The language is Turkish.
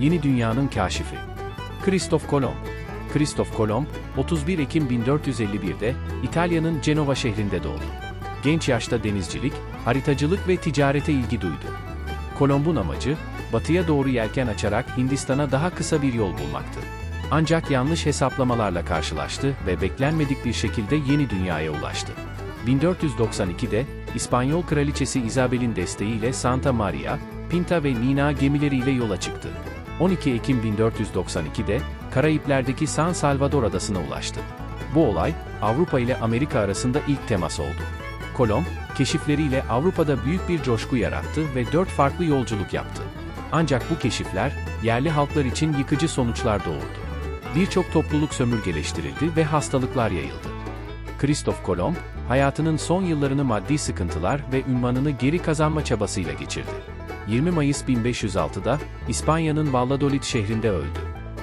Yeni Dünya'nın Kaşifi. Kristof Kolomb. Kristof Kolomb, 31 Ekim 1451'de İtalya'nın Cenova şehrinde doğdu. Genç yaşta denizcilik, haritacılık ve ticarete ilgi duydu. Kolomb'un amacı, batıya doğru yelken açarak Hindistan'a daha kısa bir yol bulmaktı. Ancak yanlış hesaplamalarla karşılaştı ve beklenmedik bir şekilde yeni dünyaya ulaştı. 1492'de İspanyol kraliçesi Isabel'in desteğiyle Santa Maria, Pinta ve Nina gemileriyle yola çıktı. 12 Ekim 1492'de Karayipler'deki San Salvador adasına ulaştı. Bu olay, Avrupa ile Amerika arasında ilk temas oldu. Kolomb, keşifleriyle Avrupa'da büyük bir coşku yarattı ve dört farklı yolculuk yaptı. Ancak bu keşifler, yerli halklar için yıkıcı sonuçlar doğurdu. Birçok topluluk sömürgeleştirildi ve hastalıklar yayıldı. Kristof Kolomb, hayatının son yıllarını maddi sıkıntılar ve ünvanını geri kazanma çabasıyla geçirdi. 20 Mayıs 1506'da İspanya'nın Valladolid şehrinde öldü.